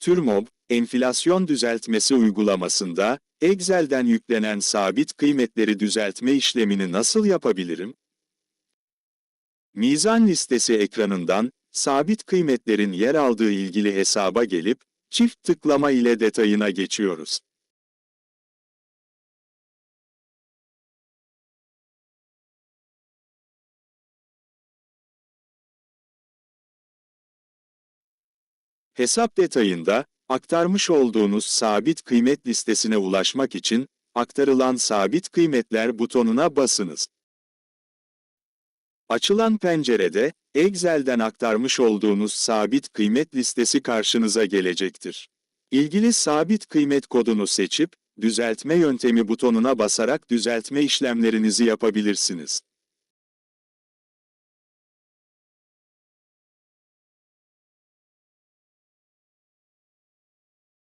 TÜRMOB, enflasyon düzeltmesi uygulamasında, Excel'den yüklenen sabit kıymetleri düzeltme işlemini nasıl yapabilirim? Mizan listesi ekranından, sabit kıymetlerin yer aldığı ilgili hesaba gelip, çift tıklama ile detayına geçiyoruz. Hesap detayında, aktarmış olduğunuz sabit kıymet listesine ulaşmak için, aktarılan sabit kıymetler butonuna basınız. Açılan pencerede, Excel'den aktarmış olduğunuz sabit kıymet listesi karşınıza gelecektir. İlgili sabit kıymet kodunu seçip, düzeltme yöntemi butonuna basarak düzeltme işlemlerinizi yapabilirsiniz.